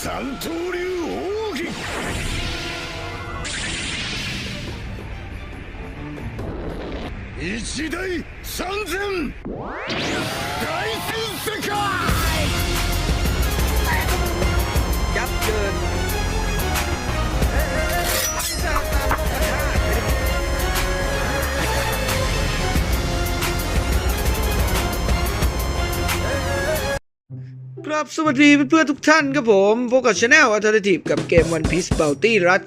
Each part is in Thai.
三刀流奥義。一大三千。大戦世界。 ครับ สวัสดีเพื่อนๆทุกท่านครับผมพบกับช anel Alternative กับเกม One Piece Bounty Rush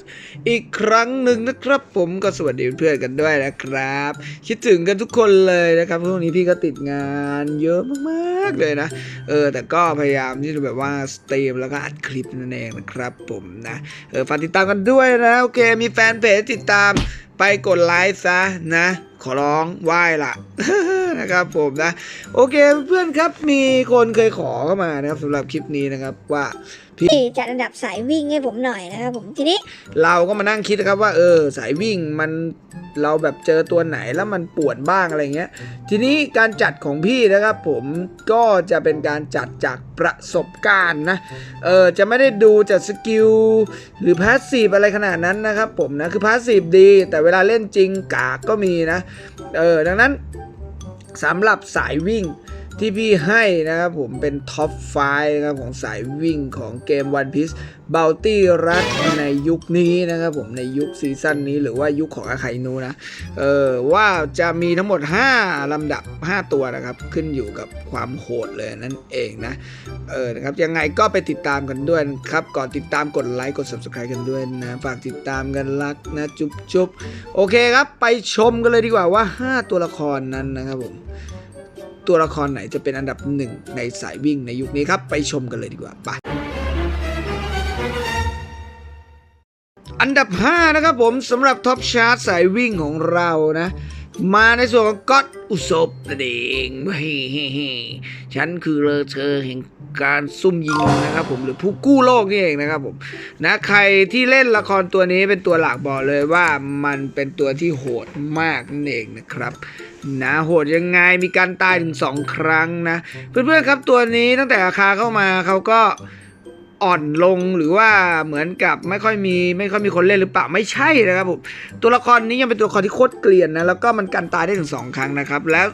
อีกครั้งหนึ่งนะครับผมก็สวัสดีเพื่อนๆกันด้วยนะครับ คิดถึงกันทุกคนเลยนะครับช่วงนี้พี่ก็ติดงานเยอะมากๆเลยนะ เออ แต่ก็พยายามที่จะแบบว่าสตรีมแล้วก็อัดคลิปนั่นเองนะครับผมนะเออฝากติดตามกันด้วยนะโอเคมีแฟนเพจติดตามไปกดไลค์ซะนะ ขอร้องไหว้ละนะครับผมนะ โอเคเพื่อนๆครับมีคนเคยขอเข้ามานะครับสำหรับคลิปนี้นะครับว่าพี่จัดอันดับสายวิ่งให้ผมหน่อยนะครับผมทีนี้ เราก็มานั่งคิดนะครับว่า เออ สายวิ่งมันเราแบบเจอตัวไหนแล้วมันปวดบ้างอะไรเงี้ย ทีนี้การจัดของพี่นะครับ ผมก็จะเป็นการจัดจากประสบการณ์นะเออจะไม่ได้ดูจากสกิลหรือพาสซีฟอะไรขนาดนั้นนะครับ ผมนะคือพาสซีฟดี แต่เวลาเล่นจริงกากก็มีนะเออดังนั้นสำหรับสายวิ่ง ที่พี่ให้นะครับผมเป็นท็อปไฟนะครับของสายวิ่งของเกม One Piece Bounty r u s ในยุคนี้นะครับผมในยุคซีซั่นนี้หรือว่ายุคของอาคนูนะเออว่าจะมีทั้งหมด 5 ลำดับ 5 ตัวนะครับ ขึ้นอยู่กับความโหดเลยนั่นเองนะเออนะครับยังไงก็ไปติดตามกันด้วยครับ ก่อนติดตามกดไลค์กด subscribe กันด้วยนะ ฝากติดตามกันรักนะจุ๊บจุ๊บโอเคครับ ไปชมกันเลยดีกว่าว่า 5 ตัวละครนั้นนะครับผม ตัวละครไหนจะเป็นอันดับหนึ่งในสายวิ่งในยุคนี้ครับ ไปชมกันเลยดีกว่าไปอันดับ 5 นะครับผมสำหรับท็อปชาร์ตสายวิ่งของเรานะ มาในส่วนของก็อตอุศบนั่นเองเฮ้ๆฉันคือเลอเชอร์แห่งการซุ่มยิงนะครับผมหรือผู้กู้โลกนี่เองนะครับผมนะใครที่เล่นละครตัวนี้เป็นตัวหลักบอกเลยว่ามันเป็นตัวที่โหดมากนั่นเองนะครับ นะโหดยังไงมีการตายถึง 2 ครั้งนะ เพื่อนๆครับตัวนี้ตั้งแต่อาคาเข้ามาเขาก็ อ่อนลงหรือว่าเหมือนกับไม่ค่อยมีไม่ค่อยมีคนเล่นหรือเปล่าไม่ใช่นะครับผมตัวละครนี้ยังเป็นตัวละครที่โคตรเกลียนนะแล้วก็มันกันตายได้ถึง 2 ครั้งนะครับ แล้ว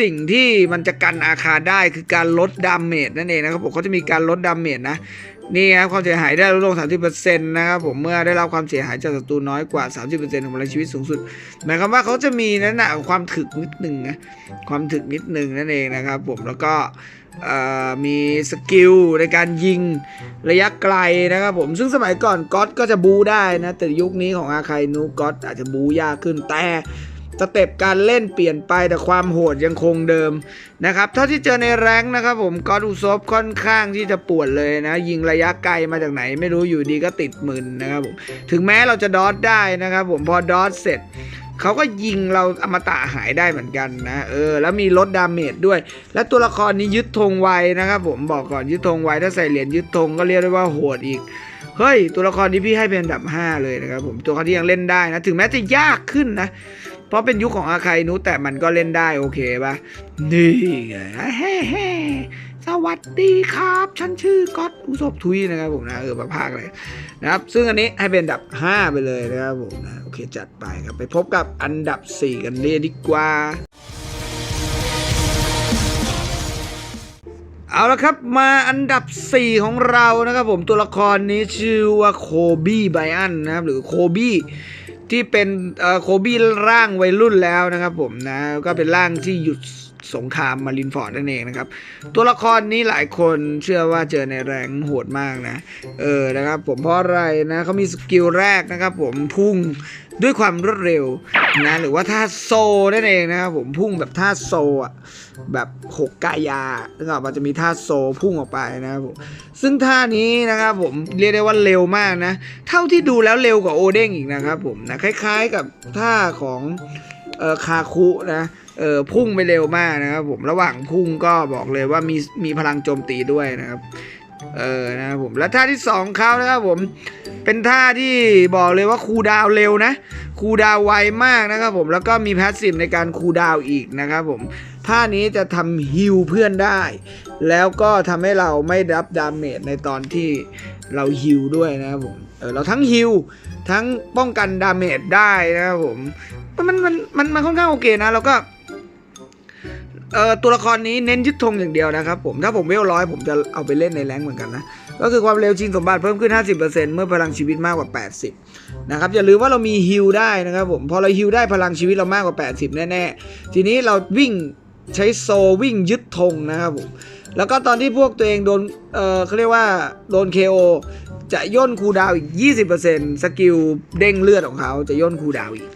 สิ่งที่มันจะกันอาคาได้คือการลดดาเมจนั่นเองนะครับผมเขาจะมีการลดดาเมจนะนี่ครับความเสียหายได้ลดลง 30%นะครับผมเมื่อได้รับความเสียหายจากศัตรูน้อยกว่า 30%ของพลังชีวิตสูงสุด หมายความว่าเขาจะมีนั่นนะความถึกนิดหนึ่งนะความถึกนิดหนึ่งนั่นเองนะครับผมแล้วก็ มีสกิลในการยิงระยะไกลนะครับผม ซึ่งสมัยก่อนก๊อตก็จะบูได้นะ แต่ยุคนี้ของอาคายนูก๊อตอาจจะบูยากขึ้นแต่สเต็ปการเล่นเปลี่ยนไปแต่ความโหดยังคงเดิมนะครับเท่าที่เจอในแรงนะครับผมก๊อตอุซบค่อนข้างที่จะปวดเลยนะ ยิงระยะไกลมาจากไหนไม่รู้อยู่ดีก็ติดมืนนะครับผมถึงแม้เราจะดอทได้นะครับผมพอดอทเสร็จ เขาก็ยิงเราอมตะหายได้เหมือนกันนะเออแล้วมีลดดาเมจด้วย และตัวละครนี้ยึดธงไวนะครับผมบอกก่อนยึดธงไวถ้าใส่เหรียญยึดธงก็เรียกได้ว่าโหดอีกเฮ้ยตัวละครนี้พี่ให้เป็นอันดับ 5 เลยนะครับผมตัวละครที่ยังเล่นได้นะ ถึงแม้จะยากขึ้นนะ เพราะเป็นยุคของอาคายนุแต่มันก็เล่นได้โอเคปะนี่ไง สวัสดีครับ ฉันชื่อก๊อตอุศบทุยนะครับผมนะเออมาภาคเลยนะครับ ซึ่งอันนี้ให้เป็นอันดับ 5 ไปเลยนะครับผมนะโอเคจัดไปครับไปพบกับอันดับ 4 กันเลยดีกว่า เอาละครับมาอันดับ 4 ของเรานะครับผมตัวละครนี้ชื่อว่าโคบี้ไบอันนะครับหรือโคบี้ที่เป็นเอ่อโคบี้ร่างวัยรุ่นแล้วนะครับผมนะก็เป็นร่างที่หยุด สงครามมารินฟอร์ดนั่นเองนะครับ ตัวละครนี้หลายคนเชื่อว่าเจอในแรงโหดมากนะ เออนะครับ ผมเพราะอะไรนะเขามีสกิลแรกนะครับ ผมพุ่งด้วยความรวดเร็วนะหรือว่าท่าโซนั่นเองนะครับผมพุ่งแบบท่าโซอะแบบหกกายานึกออกมันจะมีท่าโซพุ่งออกไปนะครับผมซึ่งท่านี้นะครับผมเรียกได้ว่าเร็วมากนะ เท่าที่ดูแล้วเร็วกว่าโอเด้งอีกนะครับผมนะคล้ายๆกับท่าของเออคาคุนะ เออพุ่งไปเร็วมากนะครับผมระหว่างพุ่งก็บอกเลยว่ามีมีพลังโจมตีด้วยนะครับเออนะครับผมแล้วท่าที่สองเขานะครับผมเป็นท่าที่บอกเลยว่าคูดาวเร็วนะคูดาวไวมากนะครับผมแล้วก็มีแพสซีฟในการคูดาวอีกนะครับผมท่านี้จะทำฮิลเพื่อนได้ แล้วก็ทำให้เราไม่รับดาเมจในตอนที่เราฮิลด้วยนะครับผมเออเราทั้งฮิลทั้งป้องกันดาเมจได้นะครับผมมันมันมันมันค่อนข้างโอเคนะแล้วก็ เอ่อตัวละครนี้เน้นยึดธงอย่างเดียวนะครับผมถ้าผมเวลร้อยผมจะเอาไปเล่นในแรงเหมือนกันนะก็คือความเร็วชิงสมบัติเพิ่มขึ้น 50%เมื่อพลังชีวิตมากกว่า 80นะครับอย่าลืมว่าเรามีฮิลได้นะครับผมพอเราฮิลได้พลังชีวิตเรามากกว่า 80 แน่ๆ ทีนี้เราวิ่งใช้โซวิ่งยึดธงนะครับผมแล้วก็ตอนที่พวกตัวเองโดนเอ่อเขาเรียกว่าโดน KO จะย่นคูดาวอีก 20%สกิลเด้งเลือดของเขาจะย่นคูดาวอีก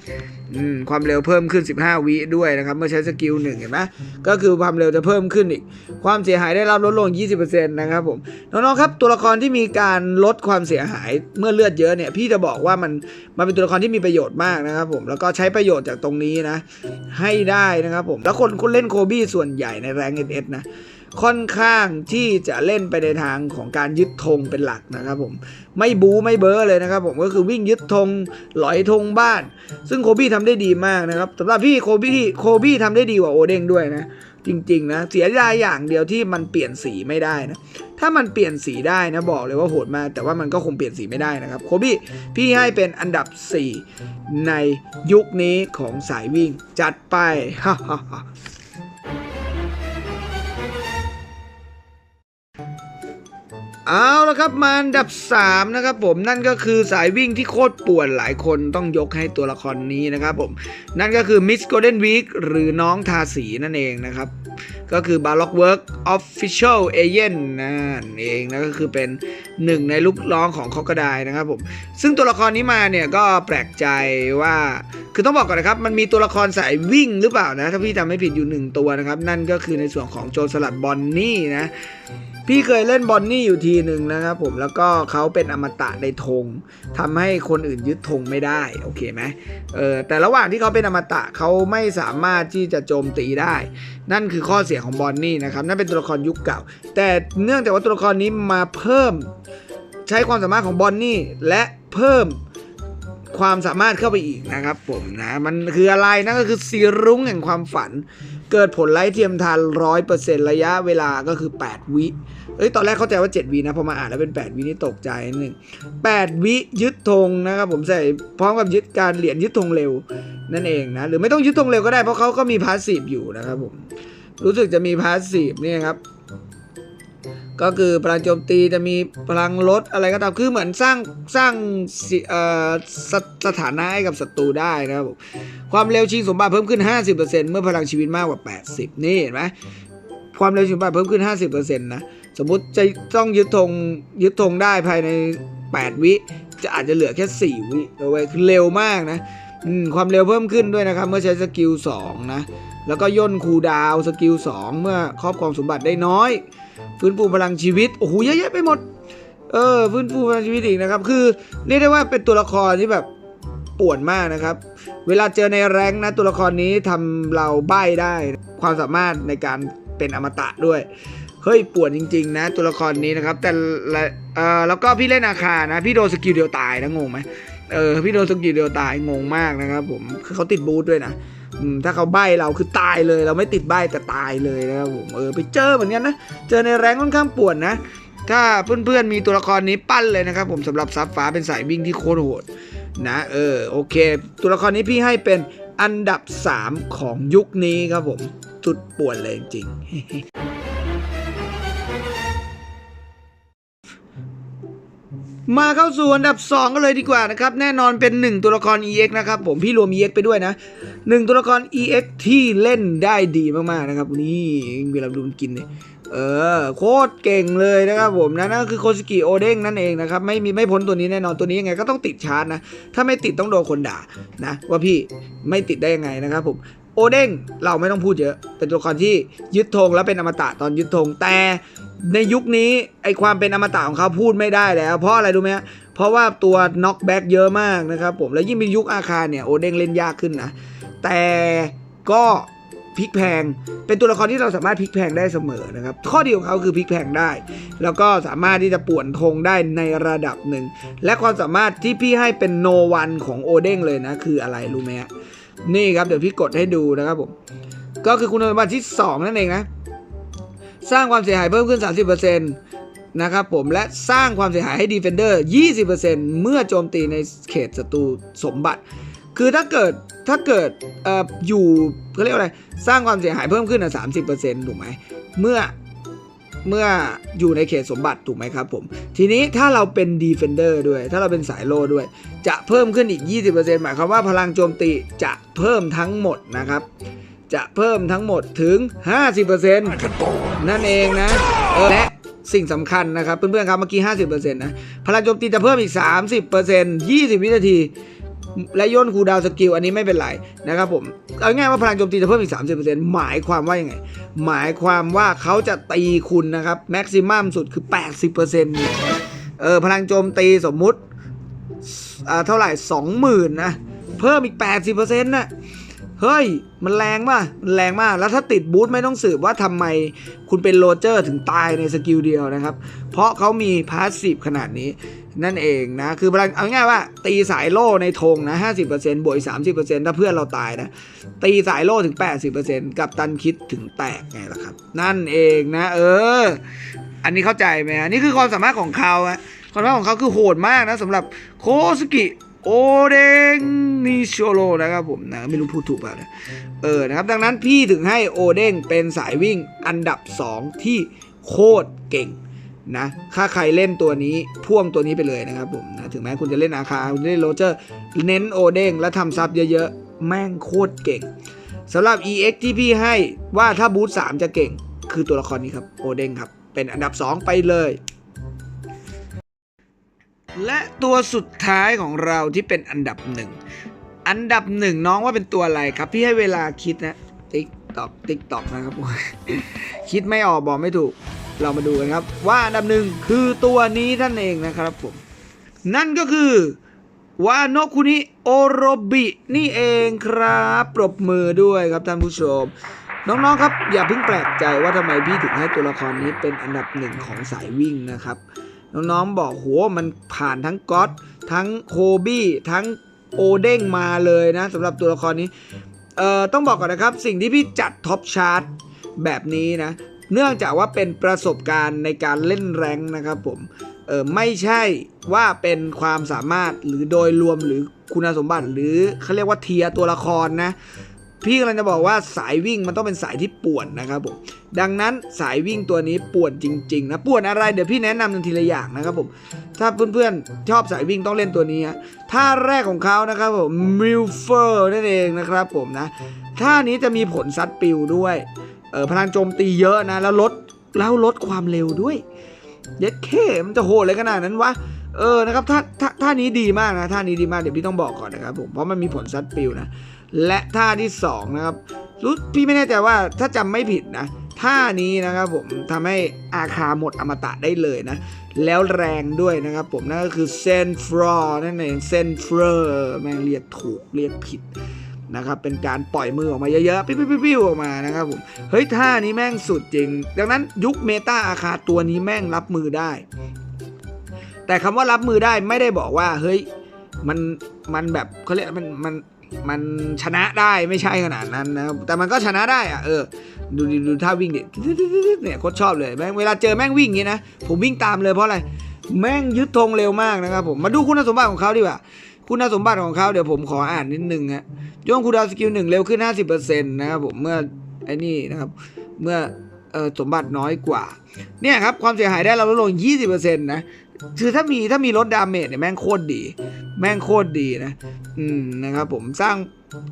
อืมความเร็วเพิ่มขึ้น 15 วิด้วยนะครับ เมื่อใช้สกิลหนึ่งเห็นไหมก็คือความเร็วจะเพิ่มขึ้นอีก ความเสียหายได้รับลดลง 20%นะครับผมน้องๆครับตัวละครที่มีการลดความเสียหายเมื่อเลือดเยอะเนี่ยพี่จะบอกว่ามันมันเป็นตัวละครที่มีประโยชน์มากนะครับผมแล้วก็ใช้ประโยชน์จากตรงนี้นะ ให้ได้นะครับผมแล้วคนคนเล่นโคบี้ส่วนใหญ่ในแรงเอสนะ ค่อนข้างที่จะเล่นไปในทางของการยึดธงเป็นหลักนะครับผมไม่บูไม่เบอร์เลยนะครับผมก็คือวิ่งยึดธงหลอยธงบ้าน ซึ่งโคบี้ทำได้ดีมากนะครับสำหรับพี่โคบี้โคบี้ทำได้ดีกว่าโอเด้งด้วยนะจริงๆนะเสียดายอย่างเดียวที่มันเปลี่ยนสีไม่ได้นะถ้ามันเปลี่ยนสีได้นะบอกเลยว่าโหดมาก แต่ว่ามันก็คงเปลี่ยนสีไม่ได้นะครับโคบี้พี่ให้เป็นอันดับ 4 ในยุคนี้ของสายวิ่งจัดไปฮ่า เอาละครับมาอันดับ 3 นะครับผมนั่นก็คือสายวิ่งที่โคตรป่วนหลายคนต้องยกให้ตัวละครนี้นะครับผมนั่นก็คือ Miss Golden Week หรือน้องทาสีนั่นเองนะครับก็คือ b a r o c k Work Official Agent นั่นเองนะก็คือเป็นหนึ่งในลูกน้องของคอกระไดนะครับผมซึ่งตัวละครนี้มาเนี่ยก็แปลกใจว่าคือต้องบอกก่อนนะครับ มันมีตัวละครสายวิ่งหรือเปล่านะ ถ้าพี่จำไม่ผิดอยู่หนึ่งตัวนะครับ นั่นก็คือในส่วนของโจรสลัดบอนนี่นะ พี่เคยเล่นบอนนี่อยู่ทีหนึ่งนะครับผมแล้วก็เขาเป็นอมตะในธงทำให้คนอื่นยึดธงไม่ได้โอเคไหมเออแต่ระหว่างที่เขาเป็นอมตะเขาไม่สามารถที่จะโจมตีได้ นั่นคือข้อเสียของบอนนี่นะครับนั่นเป็นตัวละครยุคเก่า แต่เนื่องจากว่าตัวละครนี้มาเพิ่มใช้ความสามารถของบอนนี่และเพิ่ม ความสามารถเข้าไปอีกนะครับ ผมนะมันคืออะไรนั่นก็คือซีรุ้งแห่งความฝัน เกิดผลไร้เทียมทานร้อยเปอร์เซ็นต์ระยะเวลาก็คือ 8 วิเอ้ยตอนแรกเข้าใจว่า 7 วินะพอมาอ่านแล้วเป็น 8 วินี่ตกใจนิดนึง8วิยึดธงนะครับผมใส่พร้อมกับยึดการเหรียญยึดธงเร็วนั่นเองนะหรือไม่ต้องยึดธงเร็วก็ได้เพราะเขาก็มีพาสซีฟอยู่นะครับผมรู้สึกจะมีพาสซีฟนี่ครับ ก็คือพลังโจมตีจะมีพลังลดอะไรก็ตามคือเหมือนสร้างสร้างสสสถานะให้กับศัตรูได้นะครับความเร็วชิงสมบัติเพิ่มขึ้น 50%เมื่อพลังชีวิตมากกว่า 80 นี่เห็นไหมความเร็วชิงสมบัติเพิ่มขึ้น 50%นะสมมติจะต้องยึดธงยึดธงได้ภายใน 8 วิจะอาจจะเหลือแค่ 4 วิเอาไว้คือเร็วมากนะความเร็วเพิ่มขึ้นด้วยนะครับเมื่อใช้สกิล2นะ แล้วก็ย่นคูดาวสกิล 2 เมื่อครอบครองสมบัติได้น้อย ฟื้นฟูพลังชีวิต โอ้โหเยอะแยะไปหมด เออ ฟื้นฟูพลังชีวิตอีกนะครับ คือเรียกได้ว่าเป็นตัวละครที่แบบป่วนมากนะครับ เวลาเจอในแรงนะตัวละครนี้ทำเราใบ้ได้ ความสามารถในการเป็นอมตะด้วย เฮ้ยป่วนจริง ๆ นะ ตัวละครนี้นะครับ แต่ละเออแล้วก็พี่เล่นอาคานะ พี่โดนสกิลเดียวตายนะงงไหมเออพี่โดนสกิลเดียวตายงงมากนะครับผมคือเขาติดบูทด้วยนะ ถ้าเขาใบ้เราคือตายเลย เราไม่ติดใบ้แต่ตายเลยนะครับผมเออไปเจอเหมือนกันนะ เจอในแรงค่อนข้างปวดนะ ถ้าเพื่อนๆมีตัวละครนี้ปั้นเลยนะครับผมสำหรับซับฟ้าเป็นสายวิ่งที่โคตรโหดนะเออโอเค ตัวละครนี้พี่ให้เป็นอันดับ 3 ของยุคนี้ครับผม สุดป่วนเลยจริง มาเข้าสู่อันดับ 2 กันเลยดีกว่านะครับ แน่นอนเป็น 1 ตัวละคร EX นะครับผมพี่รวม EX ไปด้วยนะ 1 ตัวละคร EX ที่เล่นได้ดีมากๆนะครับนี่เวลาดูมันกินเนี่ยเออโคตรเก่งเลยนะครับผมนะนั่นก็คือโคสกิโอเด้งนั่นเองนะครับไม่มีไม่พ้นตัวนี้แน่นอนตัวนี้ยังไงก็ต้องติดชาร์จนะ ถ้าไม่ติดต้องโดนคนด่านะ ว่าพี่ไม่ติดได้ยังไงนะครับผม โอเด้งเราไม่ต้องพูดเยอะ เป็นตัวละครที่ยึดธงและเป็นอมตะตอนยึดธงแต่ในยุคนี้ไอความเป็นอมตะของเขาพูดไม่ได้แล้ว เพราะอะไรรู้ไหมเพราะว่าตัวน็อกแบ็กเยอะมากนะครับผมแล้วยิ่งเป็นยุคอาคารเนี่ยโอเด้งเล่นยากขึ้นนะแต่ก็พลิกแพง เป็นตัวละครที่เราสามารถพลิกแพงได้เสมอนะครับ ข้อดีของเขาคือพลิกแพงได้ แล้วก็สามารถที่จะป่วนธงได้ในระดับหนึ่ง และความสามารถที่พี่ให้เป็นโนวันของโอเด้งเลยนะ คืออะไรรู้ไหมฮะ นี่ครับเดี๋ยวพี่กดให้ดูนะครับผม ก็คือคุณสมบัติที่ 2 นั่นเองนะ สร้างความเสียหายเพิ่มขึ้น 30%นะครับผมและสร้างความเสียหายให้ Defender 20%เมื่อโจมตีในเขตศัตรูสมบัติ คือถ้าเกิดถ้าเกิดออยู่เขาเรียกว่าอะไร สร้างความเสียหายเพิ่มขึ้นอะ30%ถูกไหมเมื่อ เมื่ออยู่ในเขตสมบัติถูกไหมครับผม ทีนี้ถ้าเราเป็น Defender ด้วย ถ้าเราเป็นสายโล่ด้วย จะเพิ่มขึ้นอีก 20%หมายความว่าพลังโจมตีจะเพิ่มทั้งหมดนะครับ จะเพิ่มทั้งหมดถึง 50%นั่นเองนะและสิ่งสำคัญนะครับ เพื่อนๆครับเมื่อกี้ 50%นะ พลังโจมตีจะเพิ่มอีก 30% 20 วินาที และย่นคูดาวสกิลอันนี้ไม่เป็นไรนะครับผมเอาง่ายว่าพลังโจมตีจะเพิ่มอีก 30%หมายความว่ายังไง หมายความว่าเขาจะตีคุณนะครับแม็กซิมัมสุดคือ 80%เนี่ยเออพลังโจมตีสมมุติอ่าเท่าไหร่ 20,000นะเพิ่มอีก 80%นะเฮ้ย มันแรงมากมันแรงมาก แล้วถ้าติดบูทไม่ต้องสืบว่าทำไมคุณเป็นโรเจอร์ถึงตายในสกิลเดียวนะครับ เพราะเขามีพาสซีฟขนาดนี้ นั่นเองนะ คือพลังเอาง่ายว่าตีสายโล่ในธงนะ50%บวกอีก30%ถ้าเพื่อนเราตายนะ ตีสายโล่ถึง80%กับตันคิดถึงแตกไงล่ะครับ นั่นเองนะ เออ อันนี้เข้าใจไหมนี่คือความสามารถของเขาฮะความสามารถของเขาคือโหดมากนะสำหรับโคสกิโอเดงนิโชโรนะครับผมนะไม่รู้พูดถูกเปล่านะเออนะครับ ดังนั้นพี่ถึงให้โอเด้งเป็นสายวิ่งอันดับ 2 ที่โคตรเก่ง นะถ้าใครเล่นตัวนี้พ่วงตัวนี้ไปเลยนะครับผมนะถึงแม้คุณจะเล่นอาคาคุณจะเล่นโรเจอร์เน้นโอเด้งและทำซับเยอะๆ แม่งโคตรเก่งสำหรับ EX ที่พี่ให้ว่าถ้าบูท3จะเก่ง คือตัวละครนี้ครับโอเด้งครับ เป็นอันดับ 2 ไปเลย และตัวสุดท้ายของเราที่เป็นอันดับหนึ่งอันดับหนึ่งน้องว่าเป็นตัวอะไรครับ พี่ให้เวลาคิดนะติ๊กตอกติ๊กตอกนะครับ คิดไม่ออกบอกไม่ถูก เรามาดูกันครับ ว่าอันดับหนึ่งคือตัวนี้ท่านเองนะครับผม นั่นก็คือวานโนคุนิโอโรบินี่เองครับ ปรบมือด้วยครับท่านผู้ชม น้องๆครับ อย่าเพิ่งแปลกใจว่าทำไมพี่ถึงให้ตัวละครนี้เป็นอันดับหนึ่งของสายวิ่งนะครับ น้องๆบอกโหมันผ่านทั้งก๊อตทั้งโคบี้ทั้งโอเด้งมาเลยนะสำหรับตัวละครนี้เอ่อต้องบอกก่อนนะครับ สิ่งที่พี่จัดท็อปชาร์ตแบบนี้นะ เนื่องจากว่าเป็นประสบการณ์ในการเล่นแรงนะครับผมเออไม่ใช่ว่าเป็นความสามารถหรือโดยรวมหรือคุณสมบัติ หรือเขาเรียกว่าเทียตัวละครนะพี่กำลังจะบอกว่าสายวิ่งมันต้องเป็นสายที่ป่วนนะครับผมดังนั้นสายวิ่งตัวนี้ป่วนจริงๆนะป่วนอะไรเดี๋ยวพี่แนะนำทันทีละอย่างนะครับผมถ้าเพื่อนๆชอบสายวิ่งต้องเล่นตัวนี้ฮะท่าแรกของเขานะครับผมมิลเฟอร์นั่นเองนะครับผมนะท่านี้จะมีผลซัดปิวด้วย พลังโจมตีเยอะนะ แล้วลดแล้วลดความเร็วด้วยเย็ดเคมันจะโหดเลยขนาดนั้นวะเออนะครับท่าท่าท่านี้ดีมากนะท่านี้ดีมากเดี๋ยวพี่ต้องบอกก่อนนะครับผมเพราะมันมีผลซัดปิวนะและท่าที่สองนะครับรู้พี่ไม่แน่ใจว่าถ้าจำไม่ผิดนะท่านี้นะครับผมทำให้อาคาหมดอมตะได้เลยนะ แล้วแรงด้วยนะครับผมนั่นก็คือเซนฟรอนั่นเองเซนฟรอแม่งเรียกถูกเรียกผิด นะครับเป็นการปล่อยมือออกมาเยอะๆปิ๊วๆออกมานะครับผมเฮ้ยท่านี้แม่งสุดจริง ดังนั้นยุคเมตาอาคาตัวนี้แม่งรับมือได้ แต่คำว่ารับมือได้ไม่ได้บอกว่าเฮ้ยมันมันแบบเขาเรียกมันมันมันชนะได้ไม่ใช่ขนาดนั้นนะครับแต่มันก็ชนะได้อะเออดูดูท่าวิ่งดิเนี่ยโคตรชอบเลยแม่งเวลาเจอแม่งวิ่งอย่างนี้นะผมวิ่งตามเลยเพราะอะไรแม่งยึดธงเร็วมากนะครับผมมาดูคุณสมบัติของเขาดีกว่า คุณสมบัติของเขาเดี๋ยวผมขออ่านนิดนึงฮะย่งคูลดาวสกิลหนึ่งเร็วขึ้น 50%นะครับผมเมื่อไอ้นี่นะครับเมื่ออสมบัติน้อยกว่า เนี่ยครับ ความเสียหายได้เราลดลง 20%นะคือถ้ามีถ้ามีลดดาเมจเนี่ยแม่งโคตรดี แม่งโคตรดีนะ อืมนะครับผมสร้าง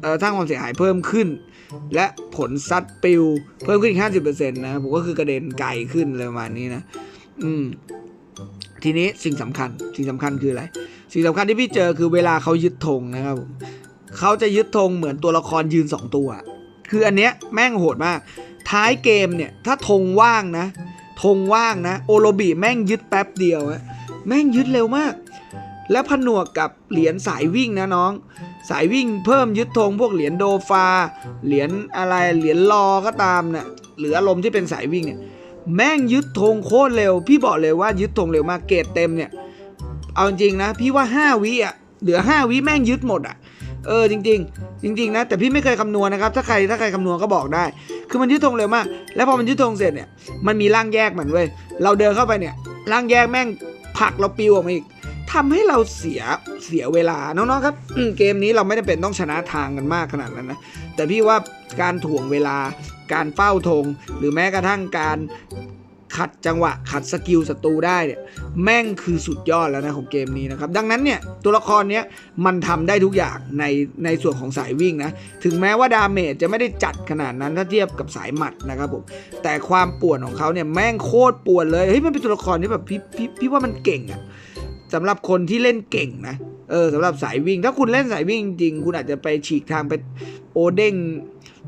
เอ่อสร้างความเสียหายเพิ่มขึ้น และผลซัดปิวเพิ่มขึ้นอีก50%นะครับผมก็คือกระเด็นไกลขึ้นอะไรประมาณนี้นะ อืม ทีนี้สิ่งสำคัญ สิ่งสำคัญคืออะไร สิ่งสำคัญที่พี่เจอคือเวลาเขายึดธงนะครับเขาจะยึดธงเหมือนตัวละครยืน 2 ตัว คืออันเนี้ยแม่งโหดมาก ท้ายเกมเนี่ยถ้าธงว่างนะธงว่างนะ โอโลบีแม่งยึดแป๊บเดียวอะแม่งยึดเร็วมาก แล้วผนวกกับเหรียญสายวิ่งนะน้อง สายวิ่งเพิ่มยึดธงพวกเหรียญโดฟา เหรียญอะไรเหรียญรอก็ตามเนะ่ะหรืออารมณ์ที่เป็นสายวิ่งเนี่ยแม่งยึดธงโคตรเร็ว พี่บอกเลยว่ายึดธงเร็วมากเกรดเต็มเนี่ย เอาจริงนะ พี่ว่า 5 วิอะเหลือ 5 วิแม่งยึดหมดอะเออจริง ๆ จริง ๆ นะ แต่พี่ไม่เคยคำนวณนะครับ ถ้าใครถ้าใครคำนวณก็บอกได้ คือมันยึดธงเร็วมาก แล้วพอมันยึดธงเสร็จเนี่ยมันมีร่างแยกเหมันเว้ยเราเดินเข้าไปเนี่ยร่างแยกแม่งผักเราปิวออกมาอีกทำให้เราเสียเสียเวลาน้องๆครับเกมนี้เราไม่ได้เป็นต้องชนะทางกันมากขนาดนั้นนะแต่พี่ว่าการถ่วงเวลาการเฝ้าธงหรือแม้กระทั่งการ ขัดจังหวะขัดสกิลศัตรูได้เนี่ยแม่งคือสุดยอดแล้วนะของเกมนี้นะครับ ดังนั้นเนี่ยตัวละครเนี้ยมันทำได้ทุกอย่างในในส่วนของสายวิ่งนะ ถึงแม้ว่าดาเมจจะไม่ได้จัดขนาดนั้นถ้าเทียบกับสายหมัดนะครับผมแต่ความป่วนของเขาเนี่ยแม่งโคตรป่วนเลยเฮ้ยมันเป็นตัวละครที่แบบพี่พี่พี่ว่ามันเก่งอะสำหรับคนที่เล่นเก่งนะเออสำหรับสายวิ่ง ถ้าคุณเล่นสายวิ่งจริงๆคุณอาจจะไปฉีกทางไปโอเด้ง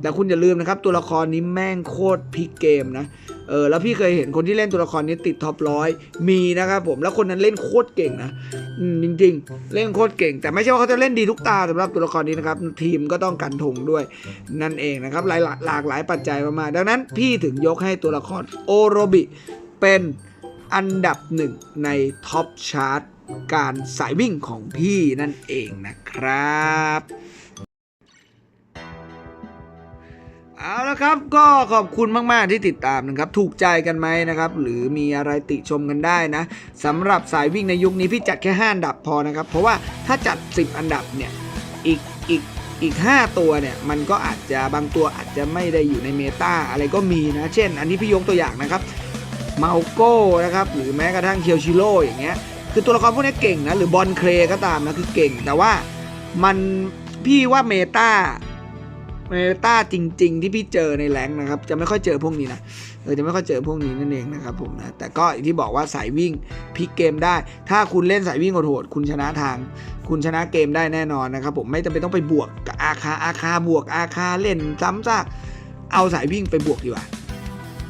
แต่คุณอย่าลืมนะครับ ตัวละครนี้แม่งโคตรพลิกเกมนะ เออแล้วพี่เคยเห็นคนที่เล่นตัวละครนี้ติดท็อปร้อยมีนะครับผมแล้วคนนั้นเล่นโคตรเก่งนะอืมจริง ๆ เล่นโคตรเก่ง แต่ไม่ใช่ว่าเขาจะเล่นดีทุกตาสำหรับตัวละครนี้นะครับทีมก็ต้องกันทงด้วยนั่นเองนะครับหลายหลากหลายปัจจัยมากๆดังนั้นพี่ถึงยกให้ตัวละครโอโรบิเป็นอันดับหนึ่งในท็อปชาร์ตการสายวิ่งของพี่นั่นเองนะครับ เอาละครับก็ขอบคุณมาก ๆ ที่ติดตามนะครับ ถูกใจกันไหมนะครับ หรือมีอะไรติชมกันได้นะสำหรับสายวิ่งในยุคนี้พี่จัดแค่5อันดับพอนะครับ เพราะว่าถ้าจัด 10 อันดับเนี่ยอีกอีกอีก 5 ตัวเนี่ยมันก็อาจจะบางตัวอาจจะไม่ได้อยู่ในเมตาอะไรก็มีนะ เช่น อันนี้พี่ยกตัวอย่างนะครับมาโก้นะครับหรือแม้กระทั่งเคียวชิโร่อย่างเงี้ยคือตัวละครพวกนี้เก่งนะหรือบอลเครก็ตามนะคือเก่ง แต่ว่ามันพี่ว่าเมตา เมตาจริง ๆ ที่พี่เจอในแรงนะครับ จะไม่ค่อยเจอพวกนี้นะเออจะไม่ค่อยเจอพวกนี้นั่นเองนะครับผมนะแต่ก็อย่างที่บอกว่าสายวิ่งพลิกเกมได้ ถ้าคุณเล่นสายวิ่งโหดๆคุณชนะทาง คุณชนะเกมได้แน่นอนนะครับผมไม่จำเป็นต้องไปบวกกับอาคาอาคาบวกอาคาเล่นซ้ำซากเอาสายวิ่งไปบวกดีกว่า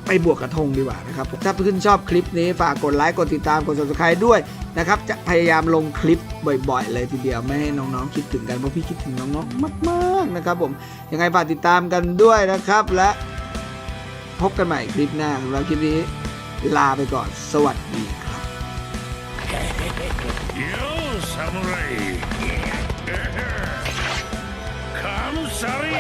ไปบวกกระทงดีกว่านะครับถ้าเพื่อนชอบคลิปนี้ฝากกดไลค์กดติดตามกด subscribe ด้วย นะครับ จะพยายามลงคลิปบ่อยๆ เลยทีเดียวไม่ให้น้องๆคิดถึงกันเพราะพี่คิดถึงน้องๆมากๆนะครับ ผมยังไงฝากติดตามกันด้วยนะครับ และพบกันใหม่คลิปหน้าแล้วคลิปนี้ลาไปก่อน สวัสดีครับ Come sorry